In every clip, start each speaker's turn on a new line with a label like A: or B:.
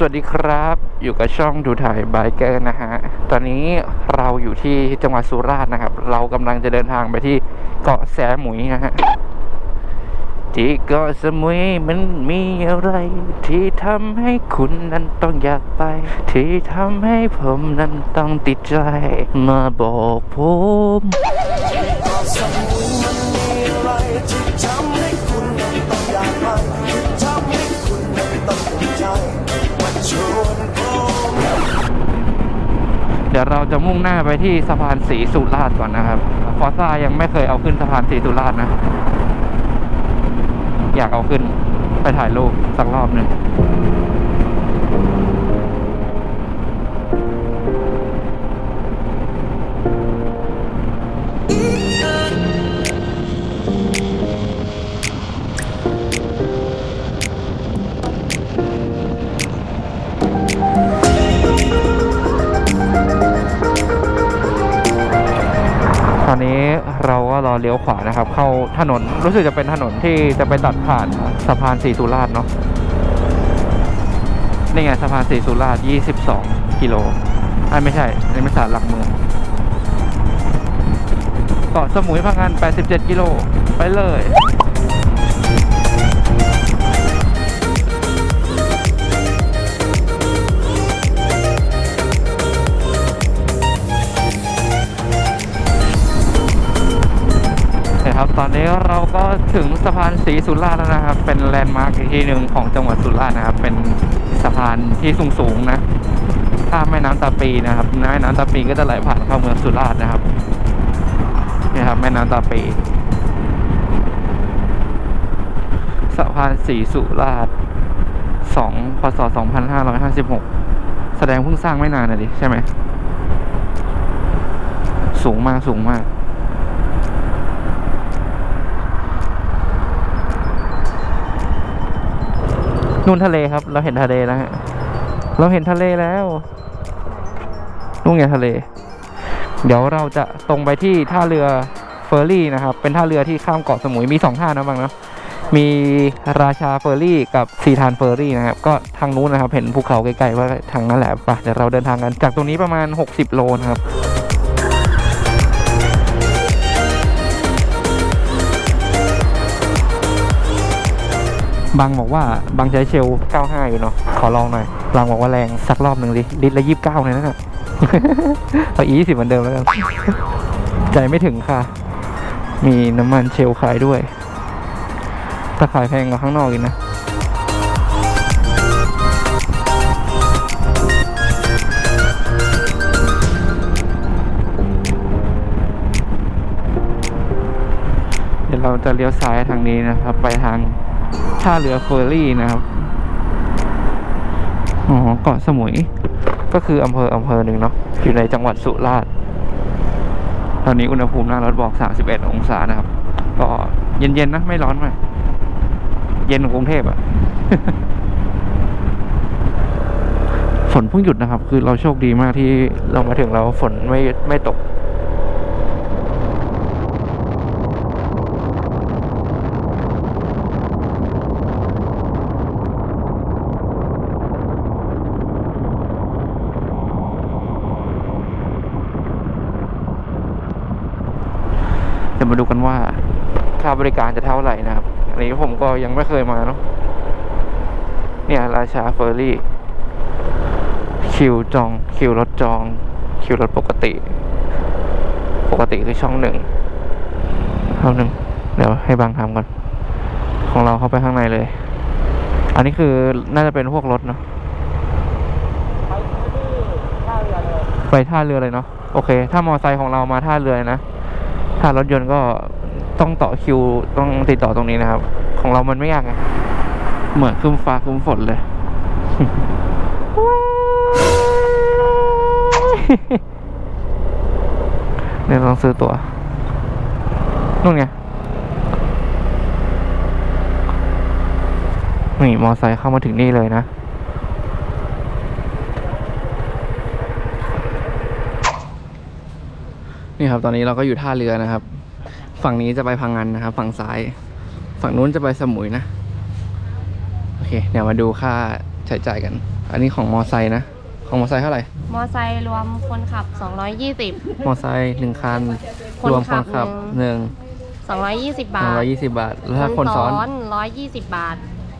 A: สวัสดีครับ อยู่กับช่องดูถ่ายบายเกอร์นะฮะ ตอนนี้เราอยู่ที่จังหวัดสุราษฎร์นะครับ เรากำลังจะเดินทางไปที่เกาะแสมุยนะฮะ ที่เกาะสมุยมันมีอะไร ที่ทำให้คุณนั้นต้องอยากไป ที่ทำให้ผมนั้นต้องติดใจ มาบอกผม ดี๋ยวเราจะมุ่งหน้าไปที่สะพานสีสุราษฎร์ก่อนนะครับ ฟอร์ซ่ายังไม่เคยเอาขึ้นสะพานสีสุราษฎร์นะ อยากเอาขึ้นไปถ่ายรูปสักรอบหนึ่ง ราก็รอเลี้ยวขวานะครับ เข้าถนนรู้สึกจะเป็นถนนที่จะไปตัดผ่านสะพานสีสุราษฎร์เนาะนี่ไงสะพานสีสุราษฎร์22 กิโลอ่าไม่ใช่นี่ไม่สารหลักเมืองเกาะสมุยพังงาน 87 กิโล ไปเลย ครับ ตอนนี้เราก็ถึงสะพานสีสุราษฎร์แล้วนะครับ เป็นแลนด์มาร์กอีกที่หนึ่งของจังหวัดสุราษฎร์นะครับ เป็นสะพานที่สูงสูงนะข้ามแม่น้ำตาปีนะครับแม่น้ำตาปีก็จะไหลผ่านเข้าเมืองสุราษฎร์นะครับนี่ครับแม่น้ำตาปี สะพานสีสุราษฎร์สองพศสองพันห้าร้อยห้าสิบหกแสดงเพิ่งสร้างไม่นานนะดิใช่ไหมสูงมากสูงมาก นู่นทะเลครับ เราเห็นทะเลแล้วฮะ เราเห็นทะเลแล้วนู่นไงทะเล เดี๋ยวเราจะตรงไปที่ท่าเรือเฟอร์รี่นะครับ เป็นท่าเรือที่ข้ามเกาะสมุยมีสองท่านะบางนะมีราชาเฟอร์รี่กับซีทานเฟอร์รี่นะครับ ก็ทางนู้นนะครับ เห็นภูเขาไกลๆว่าทางนั้นแหละไปเดี๋ยวเราเดินทางกัน จากตรงนี้ประมาณ 60 โลนะครับ บางบอกว่าบางใช้เชล 95 อยู่เนาะ ขอลองหน่อย บางบอกว่าแรงสักรอบหนึ่งดิลิตรละ 29เลยนะเอาอีสิเหมือนเดิมแล้วกัน ใจไม่ถึงค่ะ มีน้ำมันเชลขายด้วย ถ้าขายแพงกว่าข้างนอกอีกนะเดี๋ยวเราจะเลี้ยวซ้ายทางนี้นะครับ ไปทาง ท่าเรือเฟอร์รี่นะครับ อ๋อ เกาะสมุย ก็คืออำเภออำเภอหนึ่งเนาะ อยู่ในจังหวัดสุราษฎร์ ตอนนี้อุณหภูมิหน้ารถบอก 31 องศานะครับ ก็เย็นๆนะ ไม่ร้อนมาก เย็นกว่ากรุงเทพอะฝนเพิ่งหยุดนะครับ คือเราโชคดีมากที่เรามาถึงแล้วฝนไม่ไม่ตก ดี๋ยวมาดูกันว่าค่าบริการจะเท่าไหร่นะครับ อันนี้ผมก็ยังไม่เคยมาเนาะ เนี่ย ราชาเฟอร์รี่ คิวจอง คิวรถจอง คิวรถปกติ ปกติคือช่องหนึ่งช่องหนึ่ง เดี๋ยวให้บางทำก่อน ของเราเข้าไปข้างในเลย อันนี้คือน่าจะเป็นพวกรถเนาะ ไปท่าเรือเลยเนาะ โอเค ถ้ามอไซค์ของเรามาท่าเรือนะ ถ้ารถยนต์ก็ต้องต่อคิวต้องติดต่อตรงนี้นะครับ ของเรามันไม่ยากไงเหมือนครึ้มฟ้าครึ้มฝนเลย เนี่ยต้องซื้อตัว๋วนู่นไงนี่มอไซค์เข้ามาถึงนี่เลยนะ นี่ครับ ตอนนี้เราก็อยู่ท่าเรือนะครับ ฝั่งนี้จะไปพังงานนะครับ ฝั่งซ้าย ฝั่งนู้นจะไปสมุยนะ โอเค เดี๋ยวมาดูค่าใช้จ่ายกัน อันนี้ของมอไซค์นะ ของมอไซค์เท่าไหร่
B: มอไซค์รวมคนขับ 220
A: มอไซค์หนึ่งคัน
B: คน
A: รวมคน
B: ขั
A: ขับบหนึ่ง
B: 220
A: ห
B: บา
A: นึ่ง
B: ท
A: ร้อยยี่สิบบาท แล้วถ้าคนซ้อน
B: 120 บาท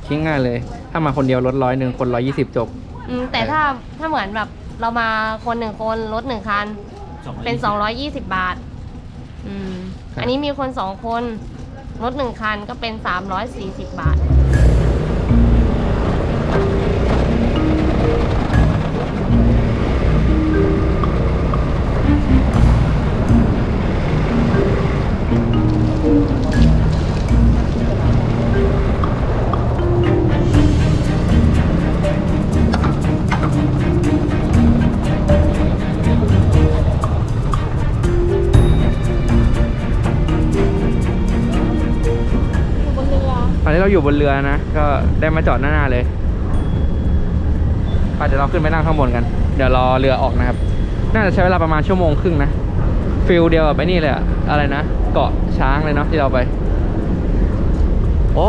A: คิดง่ายเลย ถ้ามาคนเดียวลดร้อยหนึ่งคนร้อยยี่สิบจบ
B: อืมแต่ถ้าถ้าเหมือนแบบเรามาคนหนึ่งคนรถหนึ่งคัน เป็น220 บาท อืม
A: ครับ
B: อันนี้มีคนสองคน รถหนึ่งคันก็เป็น 340 บาท
A: อนนี้เราอยู่บนเรือนะ ก็ได้มาจอดหน้าๆเลยอาจจะเดี๋ยวเราขึ้นไปนั่งข้างบนกัน เดี๋ยวรอเรือออกนะครับ น่าจะใช้เวลาประมาณชั่วโมงครึ่งนะฟิลเดียวกับไอ้นี่เลยอะอะไรนะ เกาะช้างเลยเนาะที่เราไป โอ้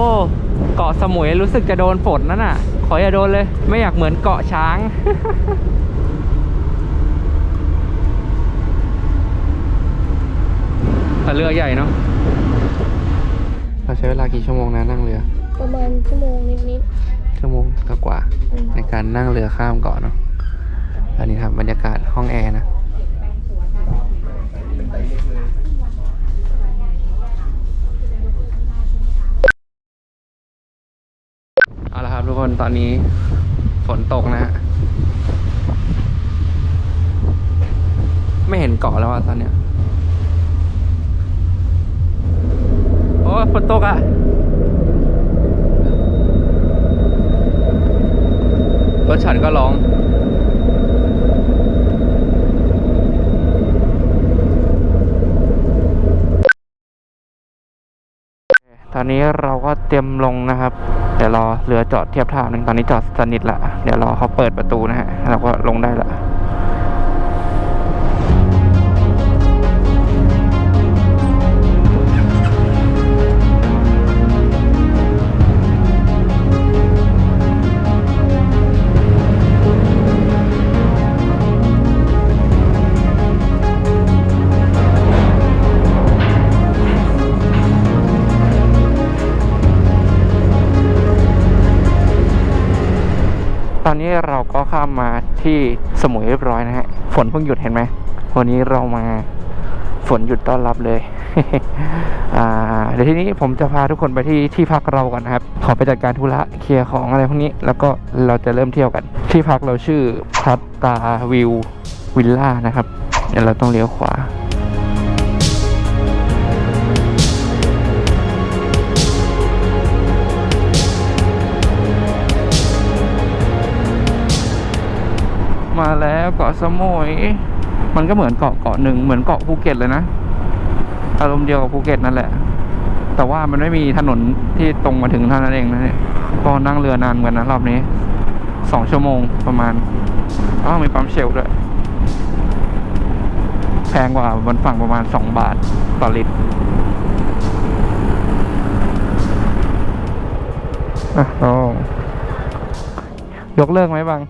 A: เกาะสมุยรู้สึกจะโดนฝนนั่นน่ะขออย่าโดนเลย ไม่อยากเหมือนเกาะช้างแต่เรือใหญ่เนาะ เราใช้เวลากี่ชั่วโมงนะนั่งเรือ
B: ประมาณชั่วโมงนิด
A: ชั่วโมงกว่าๆ
B: อืม
A: ในการนั่งเรือข้ามเกาะเนาะอันนี้ครับบรรยากาศห้องแอร์นะ เอาละครับทุกคนตอนนี้ฝนตกนะฮะไม่เห็นเกาะแล้วอะตอนเนี้ย โอ้ยฝนตกอะรถฉันก็ร้องตอนนี้เราก็เตรียมลงนะครับ เดี๋ยวรอเรือจอดเทียบท่าหนึ่งตอนนี้จอดสนิทละ เดี๋ยวรอเขาเปิดประตูนะฮะเราก็ลงได้ละ ข้ามมาที่สมุยเรียบร้อยนะฮะ ฝนเพิ่งหยุดเห็นไหม วันนี้เรามาฝนหยุดต้อนรับเลยเดี๋ยวทีนี้ผมจะพาทุกคนไปที่ที่พักเราก่อนนะครับ ขอไปจัดการธุระเคลียร์ของอะไรพวกนี้ แล้วก็เราจะเริ่มเที่ยวกัน ที่พักเราชื่อพัตตาวิววิลล่านะครับ เดี๋ยวเราต้องเลี้ยวขวา มาแล้วเกาะสมุย มันก็เหมือนเกาะเกาะหนึ่งเหมือนเกาะภูเก็ตเลยนะอารมณ์เดียวกับภูเก็ตนั่นแหละ แต่ว่ามันไม่มีถนนที่ตรงมาถึงเท่านั้นเองนะเนี่ยก็นั่งเรือนานเหมือนนะรอบนี้สองชั่วโมงประมาณอ้าวมีปั๊มเชลล์ด้วย แพงกว่าบนฝั่งประมาณสองบาทต่อลิตรอะลองยกเลิกไหมบาง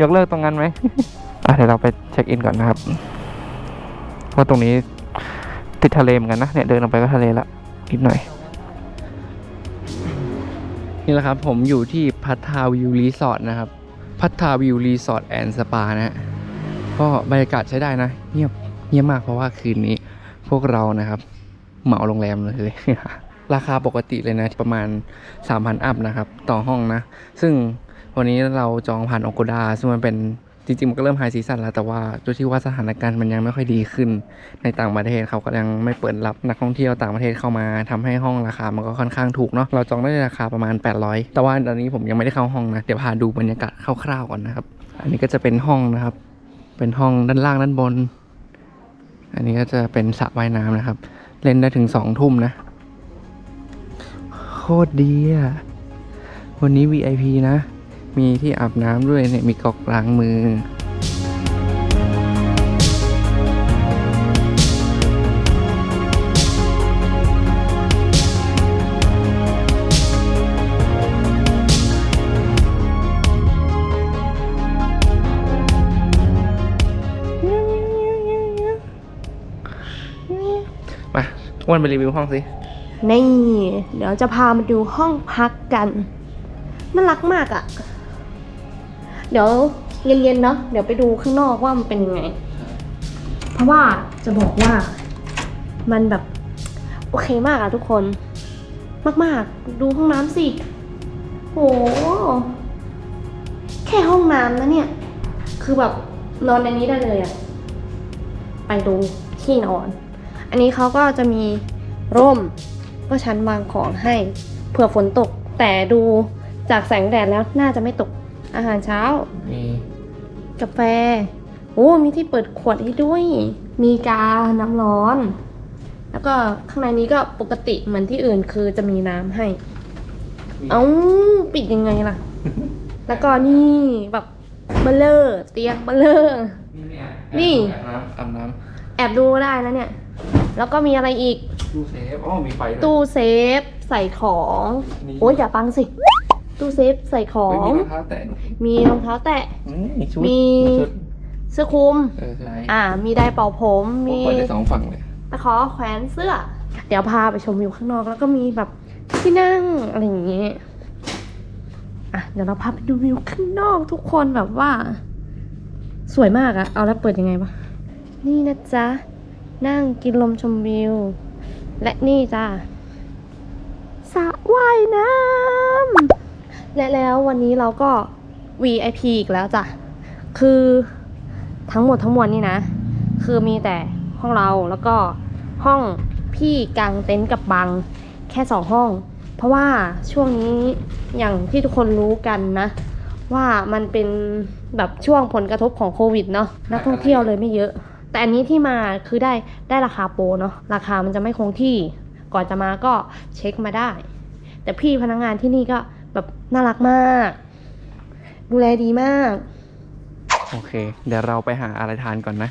A: ยกเลิกตรงนั้นไหมอะเดี๋ยวเราไปเช็คอินก่อนนะครับเพราะตรงนี้ติดทะเลเหมือนกันนะเนี่ยเดินลงไปก็ทะเลละนิดหน่อย นี่แหละครับผมอยู่ที่พัทาวิวรีสอร์ทนะครับ พัทาวิวรีสอร์ทแอนด์สปานะฮะก็บรรยากาศใช้ได้นะ เงียบเงียบมากเพราะว่าคืนนี้พวกเรานะครับ เหมาโรงแรมเลย ราคาปกติเลยนะ ประมาณ 3,000 อัพนะครับ ต่อห้องนะ ซึ่ง วันนี้เราจองผ่านโอ o ดาซึ่งมันเป็นจริงๆ มันก็เริ่มไฮซีซั o นแล้ว แต่ว่าด้วยที่ว่าสถานการณ์มันยังไม่ค่อยดีขึ้น ในต่างประเทศเขาก็ยังไม่เปิดรับนักท่องเที่ยวต่างประเทศเข้ามาทำให้ห้องราคามันก็ค่อนข้างถูกเนาะเราจองได้ราคาประมาณ 800 แต่ว่าตอนนี้ผมยังไม่ได้เข้าห้องนะเดี๋ยวพาดูบรรยากาศคร่าวๆก่อนนะครับ อันนี้ก็จะเป็นห้องนะครับ เป็นห้องด้านล่างด้านบน อันนี้ก็จะเป็นสระว่ายน้ำนะครับ เล่นได้ถึงสองทุ่มนะโคตรดีอะวันนี้ VIP นะ มีที่อาบน้ำด้วยเนี่ยมีกอกล้างมือ มาอ้นไปรีวิวห้องสิ
B: นี่ เดี๋ยวจะพามาดูห้องพักกัน น่ารักมากอะ่ะ เดี๋ยวเย็นๆเนาะเดี๋ยวไปดูข้างนอกว่ามันเป็นยังไง เพราะว่าจะบอกว่ามันแบบ โอเคมากอะทุกคน มากๆ ดูห้องน้ำสิโหแค่ห้องน้ำนะเนี่ย คือแบบนอนในนี้ได้เลยอะไปดูที่นอน อันนี้เขาก็จะมีร่มก็ชั้นวางของให้เผื่อฝนตกแต่ดูจากแสงแดดแล้วน่าจะไม่ตก อาหารเช้า
A: มี
B: กาแฟ โอ้ มีที่เปิดขวดให้ด้วย มีกา น้ำร้อน แล้วก็ข้างในนี้ก็ปกติเหมือนที่อื่นคือจะมีน้ำให้ เอ้า ปิดยังไงล่ะ แล้วก็นี่แบบเบลเลอร์เตียงเบลเลอร์ นี่
A: อาบน้ำอาบน้
B: แอบดูได้นะเนี่ย แล้วก็มีอะไรอีกำ
A: ตู้เซฟอ๋อมีไฟด้วย
B: ตู้เซฟใส่ของ
A: นี่
B: โอ้ยอย่าปังสิ ตู้เซฟใส่ของ
A: ไม่มีรองเท้าแตะ
B: มีรองเท้าแตะ
A: อืมชุด
B: มี
A: ชุด
B: เสื้อคลุม
A: เออใช่
B: อ่า มีไดร์เป่าผม
A: ผม
B: มี
A: เปิดได้สองฝั่งเลย
B: ตะขอแขวนเสื้อ เดี๋ยวพาไปชมวิวข้างนอกแล้วก็มีแบบที่นั่งอะไรอย่างเงี้ยอะเดี๋ยวเราพาไปดูวิวข้างนอกทุกคนแบบว่า สวยมากอะเอาแล้วเปิดยังไงวะนี่นะจ๊ะ นั่งกินลมชมวิว และนี่จ้ะสระว่ายน้ำ และแล้ววันนี้เราก็ VIP อีกแล้วจ้ะ คือทั้งหมดทั้งมวลนี่นะ คือมีแต่ห้องเราแล้วก็ห้องพี่กางเต็นท์กับบังแค่สองห้อง เพราะว่าช่วงนี้อย่างที่ทุกคนรู้กันนะ ว่ามันเป็นแบบช่วงผลกระทบของโควิดเนาะนักท่องเที่ยวเลยไม่เยอะ แต่อันนี้ที่มาคือได้ได้ราคาโปรเนาะราคามันจะไม่คงที่ ก่อนจะมาก็เช็คมาได้ แต่พี่พนักงานที่นี่ก็ แบบน่ารักมาก ดูแลดีมาก
A: โอเค เดี๋ยวเราไปหาอะไรทานก่อนนะ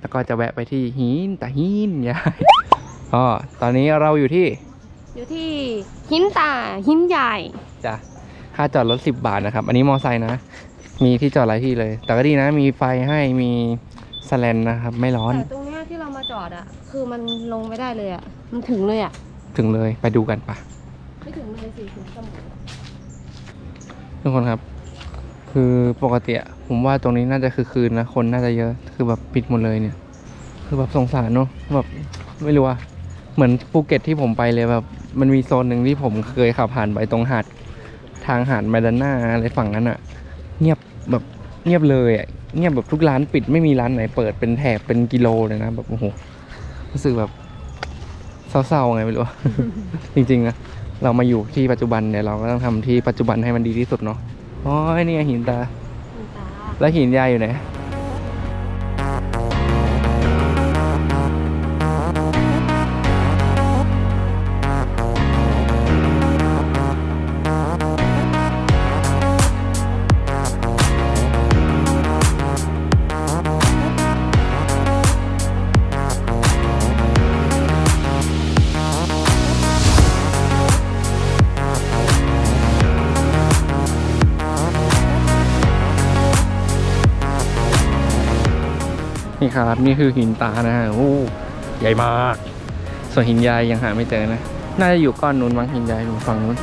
A: แล้วก็จะแวะไปที่หินตาหินยายอ๋อตอนนี้เราอยู่ที่
B: อยู่ที่หินตาหินใหญ่
A: จ้ะค่าจอดรถสิบบาทนะครับ อันนี้มอไซค์นะ มีที่จอดหลายที่เลย แต่ก็ดีนะ มีไฟให้มีสแลนนะครับ ไม่ร้อน
B: แต่ตรงเนี้ยที่เรามาจอดอะคือมันลงไม่ได้เลยอะมันถึงเลยอะ
A: ถึงเลยไปดูกันปะ
B: ไม่ถึงเลยสิถึงสมุย
A: ทุกคนครับ คือปกติอะผมว่าตรงนี้น่าจะคือคืนนะคนน่าจะเยอะคือแบบปิดหมดเลยเนี่ย คือแบบสงสารเนอะแบบไม่รู้อะเหมือนภูเก็ตที่ผมไปเลยแบบ มันมีโซนหนึ่งที่ผมเคยขับผ่านไปตรงหาดทางหาดแมดาน่าอะไรฝั่งนั้นอะเงียบแบบเงียบเลยอะเงียบแบบทุกร้านปิดไม่มีร้านไหนเปิดเป็นแถบเป็นกิโลเลยนะแบบโอ้โหรู้สึกแบบเศร้าๆไงไม่รู้ จริงๆนะ เรามาอยู่ที่ปัจจุบันเนี่ยเราก็ต้องทำที่ปัจจุบันให้มันดีที่สุดเนาะอ๋อนี่ไงหินตา
B: หินตา
A: แล้วหินยายอยู่ไหน นี่ครับ นี่คือหินตานะฮะโอ้ใหญ่มาก ส่วนหินยายยังหาไม่เจอนะ น่าจะอยู่ก้อนนู้นมั้งหินยายอยู่ฝั่งนู้น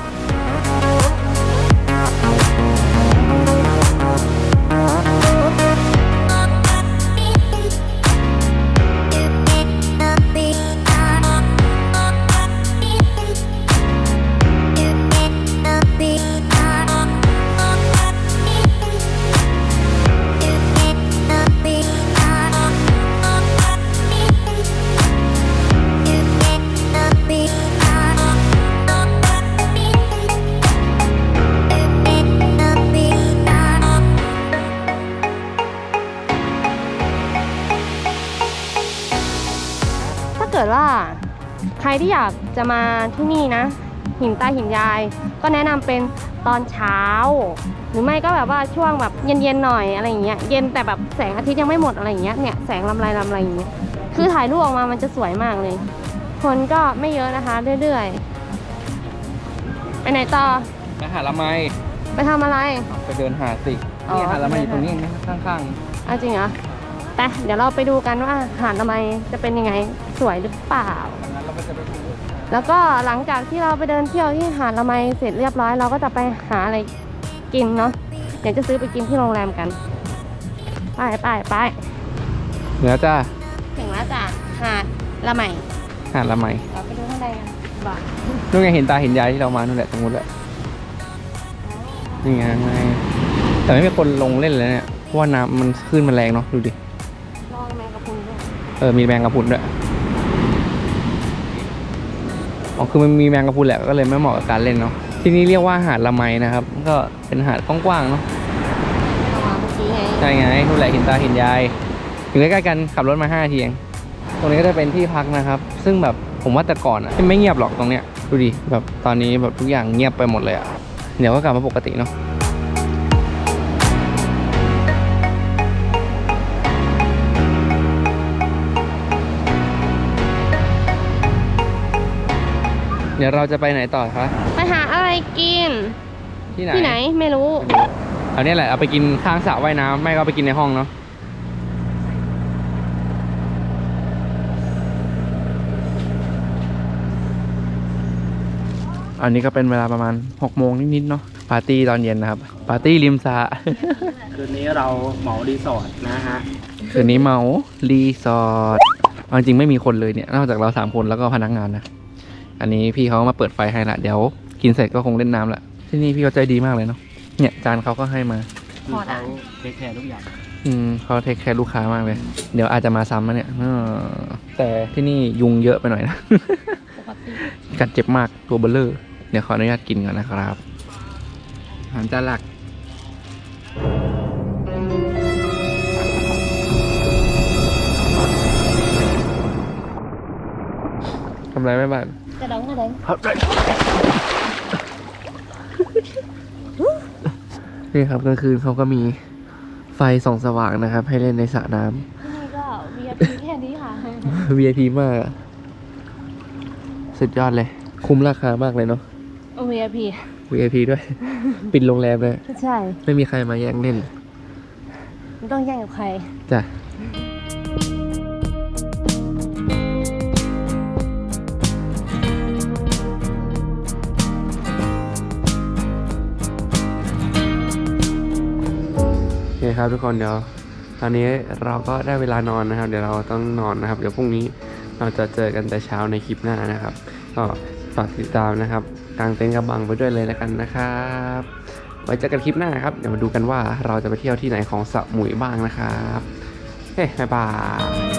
B: ที่อยากจะมาที่นี่นะ หินตาหินยาย ก็แนะนำเป็นตอนเช้า หรือไม่ก็แบบว่าช่วงแบบเย็นๆหน่อยอะไรอย่างเงี้ยเย็นแต่แบบแสงอาทิตย์ยังไม่หมดอะไรอย่างเงี้ยเนี่ยแสงลำไรลำไรอย่างเงี้ยคือถ่ายรูปออกมามันจะสวยมากเลย คนก็ไม่เยอะนะคะเรื่อยๆไปไหนต่อ
A: ไปหาละไม
B: ไปทำอะไร
A: ไปเดินหาสิ
B: อ๋อ
A: นี่หาละไมอยู่ตรงนี้นะข้าง
B: เอาจริงเหรอไปเดี๋ยวเราไปดูกันว่าหาดละไมจะเป็นยังไงสวยหรือเปล่า
A: ๆงั้นเรา
B: แล้วก็หลังจากที่เราไปเดินเที่ยวที่หาดละไมเสร็จเรียบร้อยเราก็จะไปหาอะไรกินเนาะเดี๋ยวจะซื้อไปกินที่โรงแรมกัน ไปไปไป
A: เหนือจ้า
B: ถึงแล้วจ้ะหาดละไม
A: หาดละไม
B: เราไปดูข้างในกันบ่า
A: นู่นไงเห็นตาเห็นยายที่เรามานู่นแหละตรงนู้นแหละนี่ไงไงแต่ไม่มีคนลงเล่นเลยเนี่ยเพราะว่าน้ำมันขึ้นมันแรงเนาะดูดิ
B: ลองแมงกะพรุนด้วย
A: เออมีแมงกะพรุนด้วย อ๋อคือมันมีแมงกะพรุนแหละก็เลยไม่เหมาะกับการเล่นเนาะที่นี่เรียกว่าหาดละไมนะครับ ก็เป็นหาดกว้างๆเนาะ
B: เมาเมื่อกี้ไง
A: ใช่ไงทุ่งแหละหินตาหินยายอยู่ใกล้ๆกันขับรถมา5ทีเองตรงนี้ก็จะเป็นที่พักนะครับ ซึ่งแบบผมว่าแต่ก่อนอะไม่เงียบหรอกตรงเนี้ยดูดิแบบตอนนี้แบบทุกอย่างเงียบไปหมดเลยอะเดี๋ยวก็กลับมาปกติเนาะ เดี๋ยวเราจะไปไหนต่อคะ
B: ไปหาอะไรกิน
A: ที่ไหน
B: ที่ไหนไม่รู้
A: เอาเนี่ยแหละเอาไปกินข้างสระว่ายน้ำไม่ก็เอาไปกินในห้องเนาะอันนี้ก็เป็นเวลาประมาณ6โมงนิดๆเนาะปาร์ตี้ตอนเย็นนะครับ ปาร์ตี้ริมสระ
C: คืนนี้เราเหมารีสอร์ทนะฮะ
A: คืนนี้เมารีสอร์ทเอาจริงๆไม่มีคนเลยเนี่ย นอกจากเราสามคนแล้วก็พนักงานนะ อันนี้พี่เขามาเปิดไฟให้ละเดี๋ยวกินเสร็จก็คงเล่นน้ำละที่นี่พี่เขาใจดีมากเลยเนาะเนี่ยจานเขาก็ให้มา
C: คือ
B: พอได้
C: เขาเทคแคร์ทุกอย่าง
A: อืมเขาเทคแคร์ลูกค้ามากเลย เดี๋ยวอาจจะมาซ้ำนะเนี่ยเออแต่ที่นี่ยุงเยอะไปหน่อยนะ
B: ปกติ
A: กัดเจ็บมากตัวเบลเลอร์เดี๋ยวขออนุญาตกินก่อนนะครับอาหารจานหลักทำอะไรไม่บ้าน
B: จะดังก็ดัง
A: นี่ครับกลางคืนเขาก็มีไฟส่องสว่างนะครับ ให้เล่นในสระน้
B: ที่นี่ก็ VIP แค่นี้ค่ะำ
A: VIP มากอะสุดยอดเลย คุ้มราคามากเลยเนาะ
B: VIP
A: VIP ด้วย ปิดโรงแรมเลย
B: ใช่
A: ไม่มีใครมาแย่งเล่น
B: ไม่ต้องแย่งกับใคร
A: จ้ะ ครับทุกคนเดี๋ยวตอนนี้เราก็ได้เวลานอนนะครับ เดี๋ยวเราต้องนอนนะครับ เดี๋ยวพรุ่งนี้เราจะเจอกันแต่เช้าในคลิปหน้านะครับ ก็ฝากติดตามนะครับกางเต็นท์กระบังไปด้วยเลยแล้วกันนะครับไว้เจอกันคลิปหน้าครับเดี๋ยวมาดูกันว่าเราจะไปเที่ยวที่ไหนของสะหมุยบ้างนะครับเฮ้ยบาย